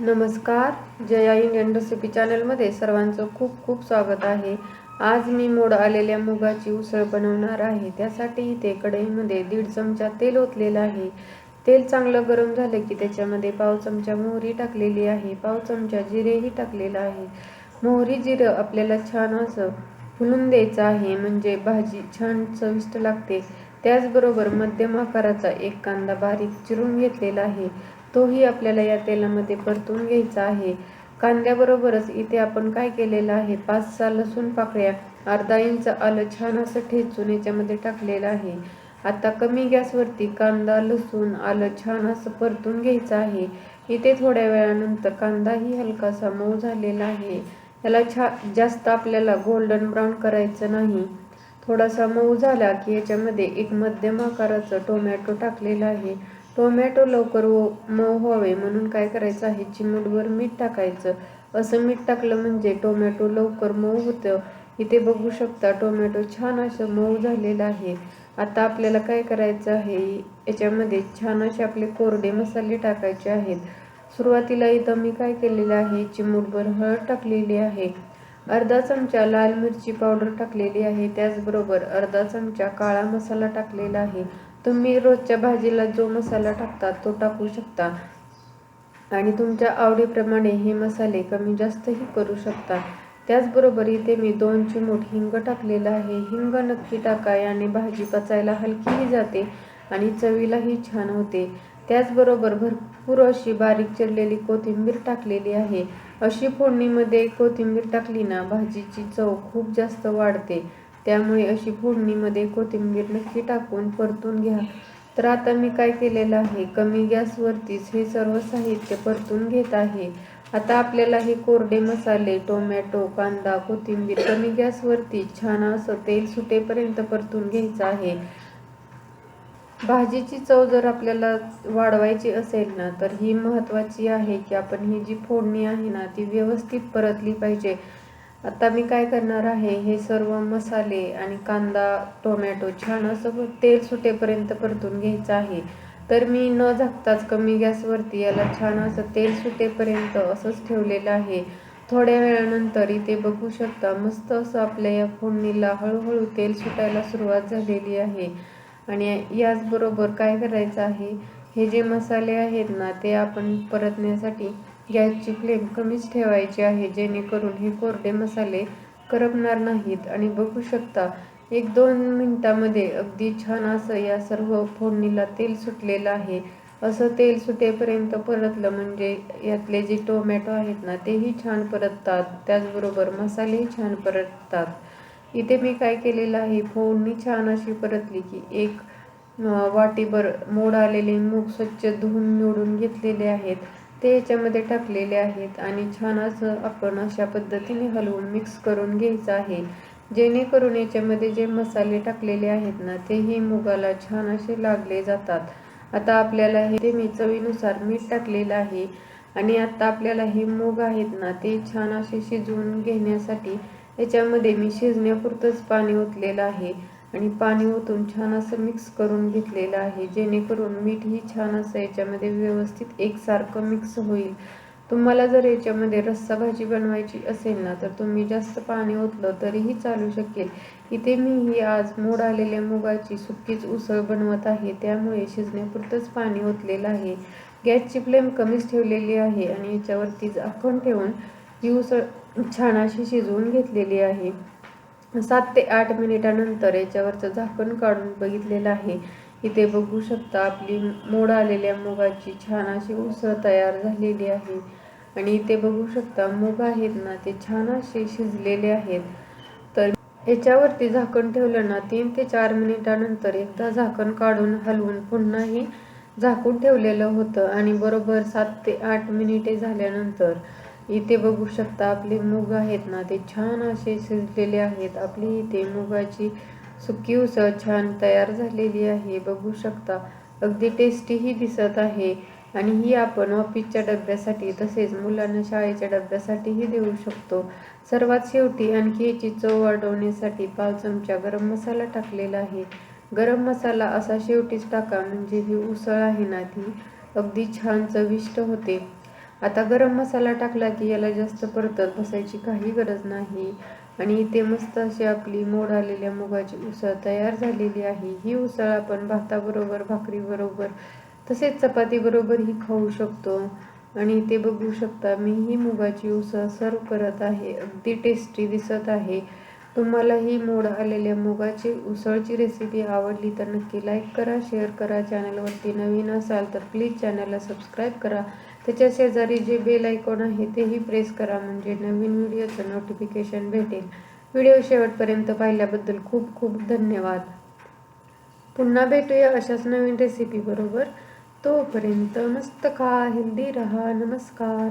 नमस्कार. Jaya Indian recipe चॅनलमध्ये सर्वांचं खूप खूप स्वागत आहे. आज मी मोड आलेल्या मुगाची उसळ बनवणार आहे. त्यासाठी इथे कढईमध्ये दीड चमचा तेल ओतलेलं आहे. तेल चांगलं गरम झालं की त्याच्यामध्ये पाव चमचा मोहरी टाकलेली आहे. पाव चमचा जिरेही टाकलेलं आहे. मोहरी जिरं आपल्याला छान असं फुलून द्यायचं आहे. म्हणजे भाजी छान चविष्ट लागते. त्याचबरोबर मध्यम आकाराचा एक कांदा बारीक चिरून घेतलेला आहे. तोही आपल्याला या तेलामध्ये परतून घ्यायचा आहे. कांद्याबरोबरच इथे आपण काय केलेलं आहे? पाच सहा लसूण पाकळ्या अर्धा इंच आलं छान असं ठेचून याच्यामध्ये टाकलेलं आहे. आता कमी गॅसवरती कांदा लसूण आलं छान असं परतून घ्यायचं आहे. इथे थोड्या वेळानंतर कांदाही हलकासा मऊ झालेला आहे. याला छा जास्त आपल्याला गोल्डन ब्राऊन करायचं नाही. थोडासा मऊ झाला की याच्यामध्ये एक मध्यम आकाराचं टोमॅटो टाकलेलं आहे. टोमॅटो लवकर हो- मऊ व्हावे म्हणून काय करायचं आहे? चिमटभर मीठ टाकायचं. असं मीठ टाकलं म्हणजे टोमॅटो लवकर मऊ होतं. इथे बघू शकता टोमॅटो छान असं मऊ झालेलं आहे. आता आपल्याला काय करायचं आहे? याच्यामध्ये छान असे आपले कोरडे मसाले टाकायचे आहेत. सुरुवातीला इथं मी काय केलेलं आहे? चिमूटभर हळद टाकलेली आहे. अर्धा चमचा लाल मिरची पावडर टाकलेली आहे. त्याचबरोबर अर्धा चमचा काळा मसाला टाकलेला आहे. तुम्ही रोजच्या भाजीला जो मसाला टाकता तो टाकू शकता. आणि तुमच्या आवडीप्रमाणे हे मसाले कमी जास्तही करू शकता. त्याचबरोबर इथे मी दोन चिमूट हिंग टाकलेलं आहे. हिंग नक्की टाका याने भाजी पचायला हलकीही जाते आणि चवीलाही छान होते. त्याचबरोबर भरपूर अशी बारीक चिरलेली कोथिंबीर टाकलेली आहे. अशी फोडणीमध्ये कोथिंबीर टाकली ना भाजीची चव खूप जास्त वाढते. त्यामुळे अशी फोडणीमध्ये कोथिंबीर नक्की टाकून परतून घ्या. तर आता मी काय केलेलं आहे? कमी गॅसवरतीच हे सर्व साहित्य परतून घेत आहे. आता आपल्याला हे कोरडे मसाले टोमॅटो कांदा कोथिंबीर कमी गॅसवरती छान असं तेल सुटेपर्यंत परतून घ्यायचं आहे. भाजीची चव जर आपल्याला वाढवायची असेल ना तर ही महत्त्वाची आहे की आपण ही जी फोडणी आहे ना ती व्यवस्थित परतली पाहिजे. आता मी काय करणार आहे हे सर्व मसाले आणि कांदा टोमॅटो छान असं तेल सुटेपर्यंत परतून घ्यायचं आहे. तर मी न झाकताच कमी गॅसवरती याला छान असं तेल सुटेपर्यंत असंच ठेवलेलं आहे. थोड्या वेळानंतर इथे बघू शकता मस्त असं आपल्या या फोडणीला हळूहळू तेल सुटायला सुरुवात झालेली आहे. आणि याचबरोबर काय करायचं आहे हे जे मसाले आहेत ना ते आपण परतण्यासाठी गॅसची फ्लेम कमीच ठेवायची आहे जेणेकरून हे कोरडे मसाले करपणार नाहीत. आणि बघू शकता एक दोन मिनटामध्ये अगदी छान असं या सर्व फोडणीला तेल सुटलेलं आहे. असं तेल सुटेपर्यंत परतलं म्हणजे यातले जे टोमॅटो आहेत ना तेही छान परततात. त्याचबरोबर मसालेही छान परततात. इथे मी काय केलेलं आहे फोडणी छान अशी परतली की एक वाटीभर मोड आलेले मूग स्वच्छ धुवून निवडून घेतलेले आहेत. ते याच्यामध्ये टाकलेले आहेत आणि छान असं आपण अशा पद्धतीने हलवून मिक्स करून घ्यायचं आहे. जेणेकरून याच्यामध्ये जे मसाले टाकलेले आहेत ना तेही मुगाला छान असे लागले जातात. आता आपल्याला हे ते मी चवीनुसार मीठ टाकलेलं आहे आणि आता आपल्याला हे मूग आहेत ना ते छान असे शिजवून घेण्यासाठी याच्यामध्ये मी शिजण्यापुरतंच पाणी ओतलेलं आहे. आणि पाणी ओतून छान असं मिक्स करून घेतलेलं आहे. जेणेकरून मीठही छान असं याच्यामध्ये व्यवस्थित एकसारखं मिक्स होईल. तुम्हाला जर याच्यामध्ये रस्सा भाजी बनवायची असेल ना तर तुम्ही जास्त पाणी ओतलं तरीही चालू शकेल. इथे मी ही आज मोड आलेल्या मुगाची सुकीच उसळ बनवत आहे. त्यामुळे शिजण्यापुरतंच पाणी ओतलेलं आहे. गॅसची फ्लेम कमीच ठेवलेली आहे आणि याच्यावरती झाकण ठेवून ही उसळ छान अशी शिजवून घेतलेली आहे. सात ते आठ मिनिटानंतर याच्यावरचं झाकण काढून बघितलेलं आहे. इथे बघू शकता आपली मोड आलेल्या मुगाची छान अशी उसळ तयार झालेली आहे. आणि इथे बघू शकता मुग आहेत ना ते छान असे शिजलेले आहेत. तर याच्यावरती झाकण ठेवलं ना तीन ते चार मिनिटानंतर एकदा झाकण काढून हलवून पुन्हाही झाकून ठेवलेलं होतं. आणि बरोबर सात ते आठ मिनिटे झाल्यानंतर इथे बघू शकता आपले मूग आहेत ना ते छान असे शिजलेले आहेत. आपली इथे मुगाची सुकी उसळ छान तयार झालेली आहे. बघू शकता अगदी टेस्टीही दिसत आहे. आणि ही आपण ऑफिसच्या डब्यासाठी तसेच मुलांना शाळेच्या डब्यासाठीही देऊ शकतो. सर्वात शेवटी आणखी याची चव वाढवण्यासाठी पाव चमचा गरम मसाला टाकलेला आहे. गरम मसाला असा शेवटीच टाका म्हणजे ही उसळ आहे ना ती अगदी छान चविष्ट होते. आता गरम मसाला टाकला की याला जास्त परतत बसायची काही गरज नाही. आणि इथे मस्त अशी आपली मोड आलेल्या मुगाची उसळ तयार झालेली आहे. ही उसळ आपण भाताबरोबर भाकरीबरोबर तसेच चपातीबरोबरही खाऊ शकतो. आणि इथे बघू शकता मी ही मुगाची उसळ सर्व करत आहे. अगदी टेस्टी दिसत आहे. तुम्हाला ही मोड आलेल्या मुगाची उसळची रेसिपी आवडली तर नक्की लाईक करा शेअर करा. चॅनलवरती नवीन असाल तर प्लीज चॅनलला सबस्क्राईब करा. त्याच्या शेजारी जे बेल आयकॉन आहे तेही प्रेस करा म्हणजे नवीन व्हिडिओचं नोटिफिकेशन भेटेल. व्हिडिओ शेवटपर्यंत पाहिल्याबद्दल खूप खूप धन्यवाद. पुन्हा भेटूया अशाच नवीन रेसिपी बरोबर. तोपर्यंत मस्त खा हेल्दी रहा नमस्कार.